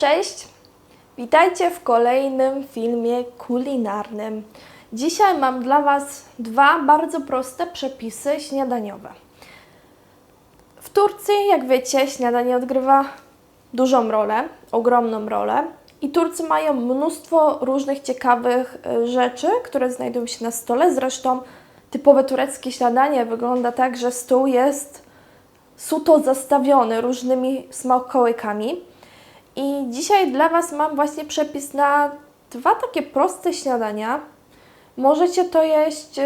Cześć! Witajcie w kolejnym filmie kulinarnym. Dzisiaj mam dla Was dwa bardzo proste przepisy śniadaniowe. W Turcji, jak wiecie, śniadanie odgrywa dużą rolę, ogromną rolę. I Turcy mają mnóstwo różnych ciekawych e, rzeczy, które znajdują się na stole. Zresztą typowe tureckie śniadanie wygląda tak, że stół jest suto zastawiony różnymi smakołykami. I dzisiaj dla Was mam właśnie przepis na dwa takie proste śniadania. Możecie to jeść, y,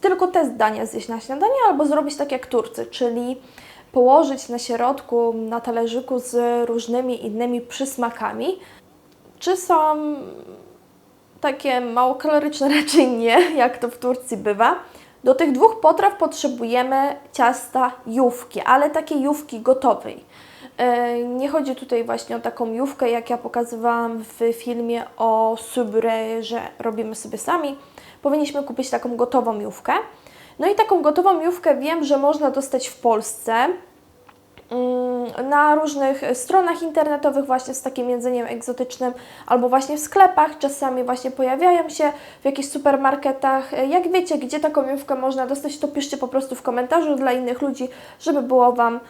tylko te dania zjeść na śniadanie, albo zrobić tak jak Turcy, czyli położyć na środku, na talerzyku z różnymi innymi przysmakami. Czy są takie mało kaloryczne? Raczej nie, jak to w Turcji bywa. Do tych dwóch potraw potrzebujemy ciasta jówki, ale takiej jówki gotowej. E, Nie chodzi tutaj właśnie o taką jówkę, jak ja pokazywałam w filmie o subre, że robimy sobie sami. Powinniśmy kupić taką gotową jówkę. No i taką gotową jówkę wiem, że można dostać w Polsce na różnych stronach internetowych właśnie z takim jedzeniem egzotycznym albo właśnie w sklepach, czasami właśnie pojawiają się w jakichś supermarketach. Jak wiecie, gdzie taką jówkę można dostać, to piszcie po prostu w komentarzu dla innych ludzi, żeby było Wam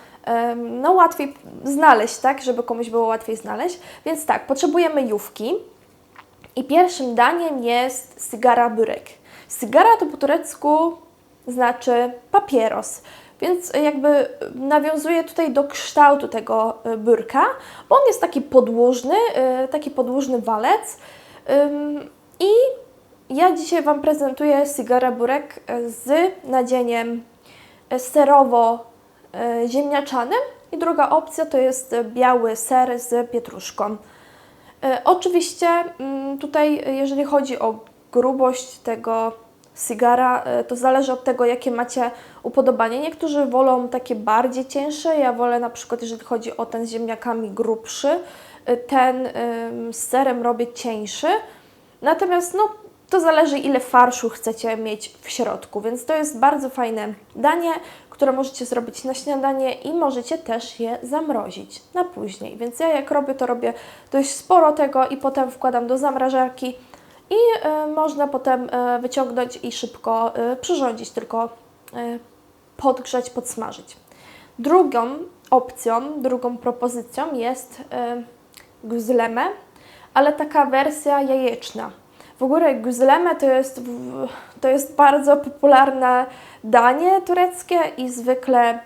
no, łatwiej znaleźć, tak? Żeby komuś było łatwiej znaleźć. Więc tak, potrzebujemy jówki i pierwszym daniem jest cygara byrek. Cygara to po turecku znaczy papieros. Więc jakby nawiązuje tutaj do kształtu tego y, byrka, bo on jest taki podłużny, y, taki podłużny walec. I ja dzisiaj Wam prezentuję cygara burek z nadzieniem y, serowo-ziemniaczanym i druga opcja to jest biały ser z pietruszką. Oczywiście mm, tutaj, jeżeli chodzi o grubość tego cygara, e, to zależy od tego, jakie macie upodobanie. Niektórzy wolą takie bardziej cięższe, ja wolę na przykład, jeżeli chodzi o ten z ziemniakami grubszy, e, ten z serem robię cieńszy. Natomiast no, to zależy, ile farszu chcecie mieć w środku, więc to jest bardzo fajne danie, które możecie zrobić na śniadanie i możecie też je zamrozić na później. Więc ja jak robię, to robię dość sporo tego i potem wkładam do zamrażarki i e, można potem e, wyciągnąć i szybko e, przyrządzić, tylko podgrzać, podsmażyć. Drugą opcją, drugą propozycją jest guzleme, ale taka wersja jajeczna. W ogóle guzleme to jest, to jest bardzo popularne danie tureckie i zwykle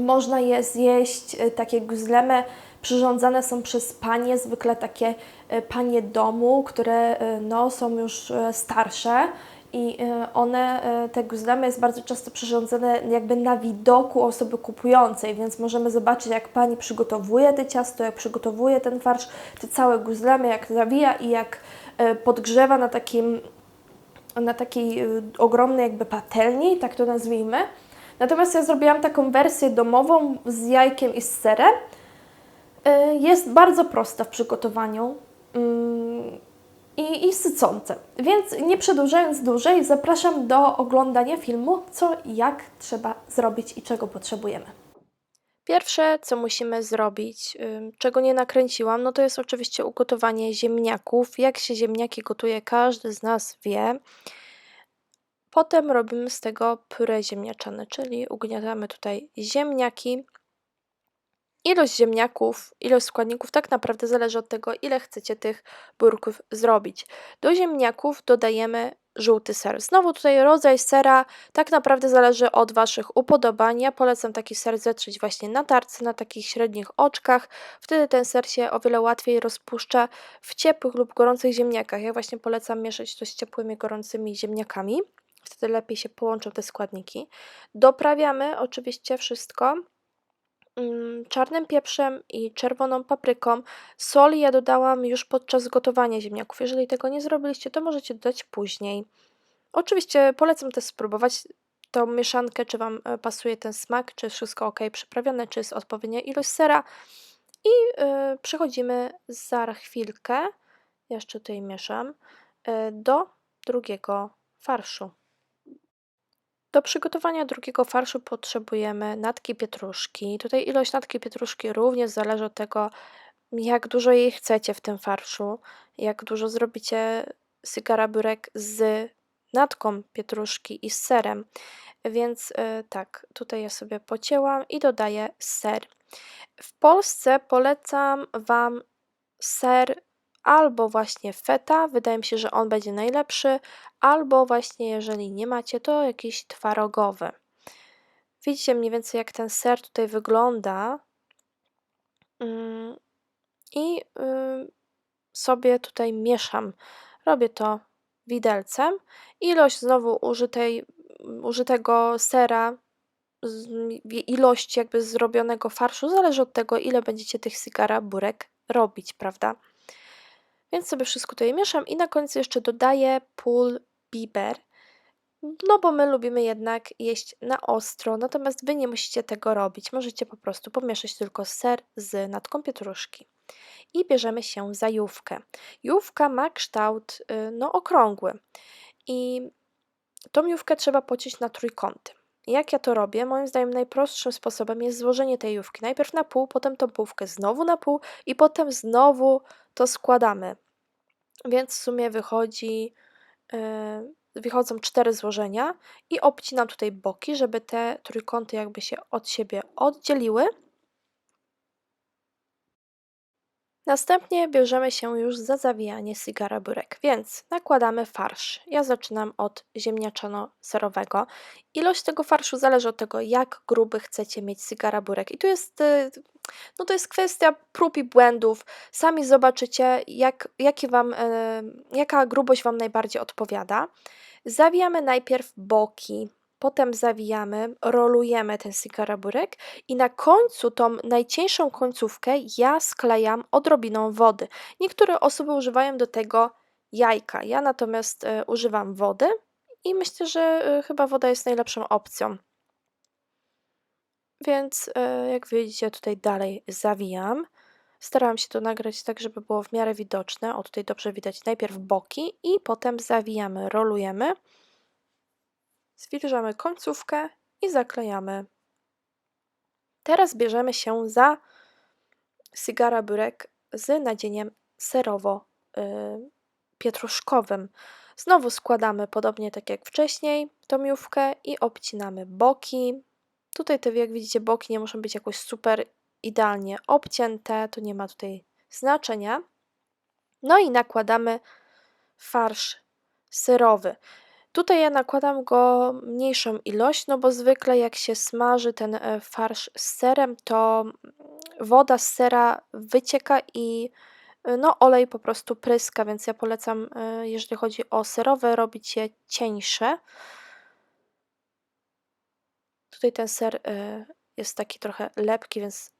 można je zjeść, takie guzleme przyrządzane są przez panie, zwykle takie e, panie domu, które e, no, są już e, starsze i one, te guzlemy jest bardzo często przyrządzane jakby na widoku osoby kupującej, więc możemy zobaczyć jak pani przygotowuje te ciasto, jak przygotowuje ten farsz, te całe guzlemy, jak zawija i jak podgrzewa na takim na takiej ogromnej jakby patelni, tak to nazwijmy. Natomiast ja zrobiłam taką wersję domową z jajkiem i z serem. Y, Jest bardzo prosta w przygotowaniu mm, i, i sycące. Więc nie przedłużając dłużej, zapraszam do oglądania filmu, co i jak trzeba zrobić i czego potrzebujemy. Pierwsze, co musimy zrobić, czego nie nakręciłam, no to jest oczywiście ugotowanie ziemniaków. Jak się ziemniaki gotuje, każdy z nas wie. Potem robimy z tego puree ziemniaczane, czyli ugniatamy tutaj ziemniaki. Ilość ziemniaków, ilość składników tak naprawdę zależy od tego, ile chcecie tych burków zrobić. Do ziemniaków dodajemy żółty ser. Znowu tutaj rodzaj sera tak naprawdę zależy od Waszych upodobań. Ja polecam taki ser zetrzeć właśnie na tarce, na takich średnich oczkach. Wtedy ten ser się o wiele łatwiej rozpuszcza w ciepłych lub gorących ziemniakach. Ja właśnie polecam mieszać to z ciepłymi, gorącymi ziemniakami. Wtedy lepiej się połączą te składniki. Doprawiamy oczywiście wszystko czarnym pieprzem i czerwoną papryką. Soli ja dodałam już podczas gotowania ziemniaków. Jeżeli tego nie zrobiliście, to możecie dodać później. Oczywiście polecam też spróbować tą mieszankę, czy Wam e, pasuje ten smak, czy jest wszystko ok, przyprawione, czy jest odpowiednia ilość sera. I y, przechodzimy za chwilkę, jeszcze tutaj mieszam, y, do drugiego farszu. Do przygotowania drugiego farszu potrzebujemy natki pietruszki. Tutaj ilość natki pietruszki również zależy od tego, jak dużo jej chcecie w tym farszu, jak dużo zrobicie sygara burek z natką pietruszki i z serem. Więc y, tak, tutaj ja sobie pocięłam i dodaję ser. W Polsce polecam Wam ser albo właśnie feta, wydaje mi się, że on będzie najlepszy, albo właśnie jeżeli nie macie, to jakiś twarogowy. Widzicie mniej więcej jak ten ser tutaj wygląda. Mm, I sobie tutaj mieszam. Robię to widelcem. Ilość znowu użytej, użytego sera, ilość jakby zrobionego farszu zależy od tego, ile będziecie tych sigara burek robić, prawda? Więc sobie wszystko tutaj mieszam i na końcu jeszcze dodaję pól biber. No bo my lubimy jednak jeść na ostro, natomiast Wy nie musicie tego robić. Możecie po prostu pomieszać tylko ser z natką pietruszki. I bierzemy się za jówkę. Jówka ma kształt y, no, okrągły i tą jówkę trzeba pociąć na trójkąty. Jak ja to robię? Moim zdaniem najprostszym sposobem jest złożenie tej jówki. Najpierw na pół, potem tą półkę znowu na pół i potem znowu to składamy. Więc w sumie wychodzi, yy, wychodzą cztery złożenia i obcinam tutaj boki, żeby te trójkąty jakby się od siebie oddzieliły. Następnie bierzemy się już za zawijanie sigara burek, więc nakładamy farsz. Ja zaczynam od ziemniaczano-serowego. Ilość tego farszu zależy od tego, jak gruby chcecie mieć sigara burek. I tu jest, y, no to jest kwestia prób i błędów. Sami zobaczycie, jak, jaki wam, y, jaka grubość Wam najbardziej odpowiada. Zawijamy najpierw boki, potem zawijamy, rolujemy ten sigaraburek i na końcu tą najcieńszą końcówkę ja sklejam odrobiną wody. Niektóre osoby używają do tego jajka, ja natomiast y, używam wody i myślę, że y, chyba woda jest najlepszą opcją. Więc y, jak widzicie tutaj dalej zawijam. Starałam się to nagrać tak, żeby było w miarę widoczne. O, tutaj dobrze widać najpierw boki i potem zawijamy, rolujemy. Zwilżamy końcówkę i zaklejamy. Teraz bierzemy się za cygara burek z nadzieniem serowo-pietruszkowym. Znowu składamy podobnie tak jak wcześniej tą miówkę i obcinamy boki. Tutaj te, jak widzicie, boki nie muszą być jakoś super idealnie obcięte, to nie ma tutaj znaczenia. No i nakładamy farsz serowy. Tutaj ja nakładam go mniejszą ilość, no bo zwykle jak się smaży ten e, farsz z serem, to woda z sera wycieka i e, no, olej po prostu pryska, więc ja polecam, e, jeżeli chodzi o serowe, robić je cieńsze. Tutaj ten ser jest taki trochę lepki, więc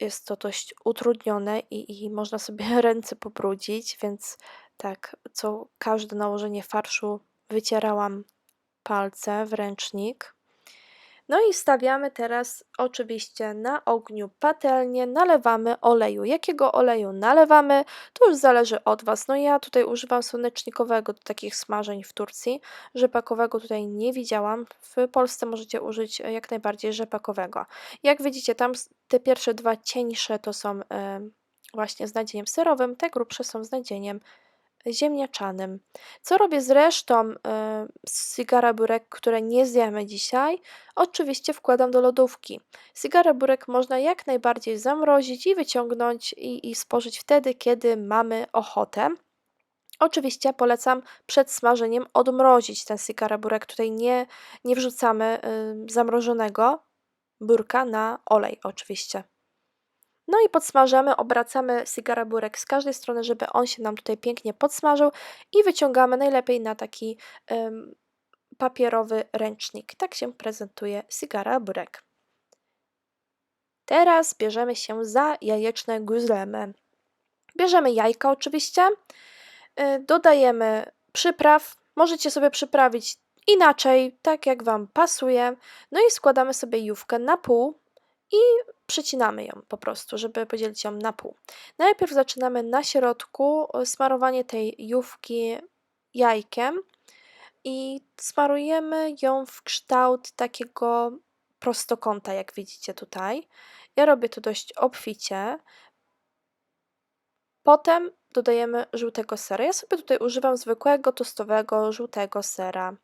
jest to dość utrudnione i, i można sobie ręce pobrudzić, więc tak, co każde nałożenie farszu wycierałam palce w ręcznik. No i stawiamy teraz oczywiście na ogniu patelnię, nalewamy oleju. Jakiego oleju nalewamy, to już zależy od Was. No ja tutaj używam słonecznikowego do takich smażeń w Turcji. Rzepakowego tutaj nie widziałam. W Polsce możecie użyć jak najbardziej rzepakowego. Jak widzicie, tam te pierwsze dwa cieńsze to są właśnie z nadzieniem serowym, te grubsze są z nadzieniem ziemniaczanym. Co robię z resztą y, sigara burek, które nie zjemy dzisiaj? Oczywiście wkładam do lodówki. Sigara burek można jak najbardziej zamrozić i wyciągnąć i, i spożyć wtedy, kiedy mamy ochotę. Oczywiście polecam przed smażeniem odmrozić ten sigara burek. Tutaj nie, nie wrzucamy y, zamrożonego burka na olej oczywiście. No i podsmażamy, obracamy sigara burek z każdej strony, żeby on się nam tutaj pięknie podsmażył i wyciągamy najlepiej na taki um, papierowy ręcznik. Tak się prezentuje sigara burek. Teraz bierzemy się za jajeczne guzlemy. Bierzemy jajka oczywiście, y, dodajemy przypraw. Możecie sobie przyprawić inaczej, tak jak Wam pasuje. No i składamy sobie jówkę na pół i przecinamy ją po prostu, żeby podzielić ją na pół. Najpierw zaczynamy na środku e, smarowanie tej jówki jajkiem i smarujemy ją w kształt takiego prostokąta, jak widzicie tutaj. Ja robię to dość obficie. Potem dodajemy żółtego sera. Ja sobie tutaj używam zwykłego, tostowego, żółtego sera.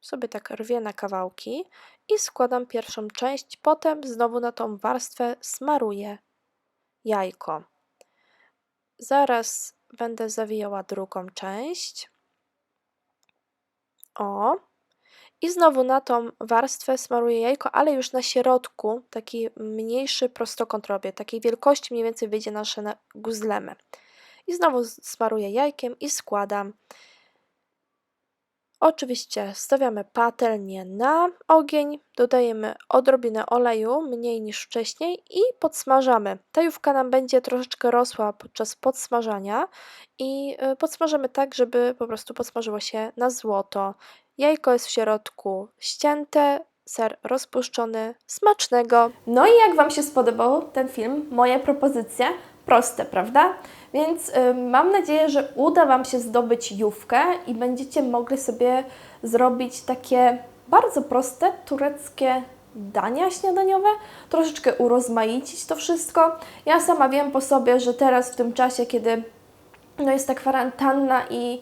Sobie tak rwię na kawałki i składam pierwszą część. Potem znowu na tą warstwę smaruję jajko. Zaraz będę zawijała drugą część. O. I znowu na tą warstwę smaruję jajko, ale już na środku taki mniejszy prostokąt robię. Takiej wielkości mniej więcej wyjdzie nasze na- guzlemy. I znowu smaruję jajkiem i składam. Oczywiście stawiamy patelnię na ogień, dodajemy odrobinę oleju, mniej niż wcześniej i podsmażamy. Ta jówka nam będzie troszeczkę rosła podczas podsmażania i y, podsmażymy tak, żeby po prostu podsmażyło się na złoto. Jajko jest w środku ścięte, ser rozpuszczony, smacznego. No i jak Wam się spodobał ten film, moje propozycje? Proste, prawda? Więc y, mam nadzieję, że uda Wam się zdobyć jówkę i będziecie mogli sobie zrobić takie bardzo proste tureckie dania śniadaniowe, troszeczkę urozmaicić to wszystko. Ja sama wiem po sobie, że teraz w tym czasie, kiedy no jest ta kwarantanna i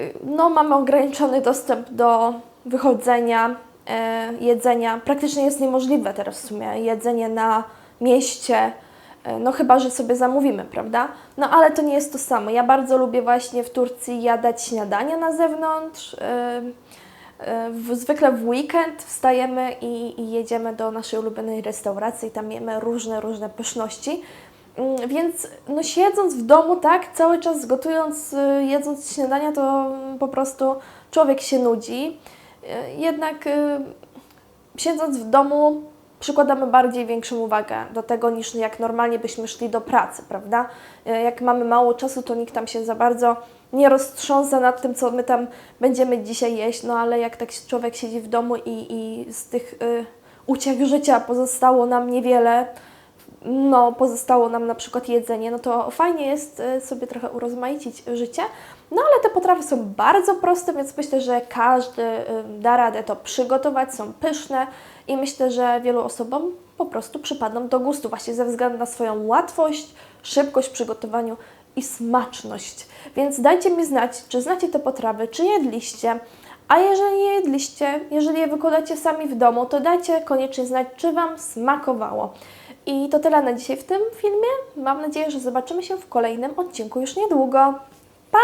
y, no, mamy ograniczony dostęp do wychodzenia, e, jedzenia. Praktycznie jest niemożliwe teraz w sumie jedzenie na mieście, no chyba, że sobie zamówimy, prawda? No ale to nie jest to samo. Ja bardzo lubię właśnie w Turcji jadać śniadania na zewnątrz. e, e, zwykle w weekend wstajemy i, i jedziemy do naszej ulubionej restauracji tam jemy różne, różne pyszności. Mm, Więc no siedząc w domu, tak, cały czas gotując, y, jedząc śniadania, to po prostu człowiek się nudzi. Jednak y, siedząc w domu przykładamy bardziej większą uwagę do tego niż jak normalnie byśmy szli do pracy, prawda? Y, Jak mamy mało czasu, to nikt tam się za bardzo nie roztrząsa nad tym, co my tam będziemy dzisiaj jeść, no ale jak tak człowiek siedzi w domu i, i z tych y, uciech życia pozostało nam niewiele, no, pozostało nam na przykład jedzenie, no to fajnie jest y, sobie trochę urozmaicić życie. No ale te potrawy są bardzo proste, więc myślę, że każdy da radę to przygotować, są pyszne i myślę, że wielu osobom po prostu przypadną do gustu właśnie ze względu na swoją łatwość, szybkość w przygotowaniu i smaczność. Więc dajcie mi znać, czy znacie te potrawy, czy jedliście. A jeżeli nie jedliście, jeżeli je wykładacie sami w domu, to dajcie koniecznie znać, czy Wam smakowało. I to tyle na dzisiaj w tym filmie. Mam nadzieję, że zobaczymy się w kolejnym odcinku już niedługo. Pa!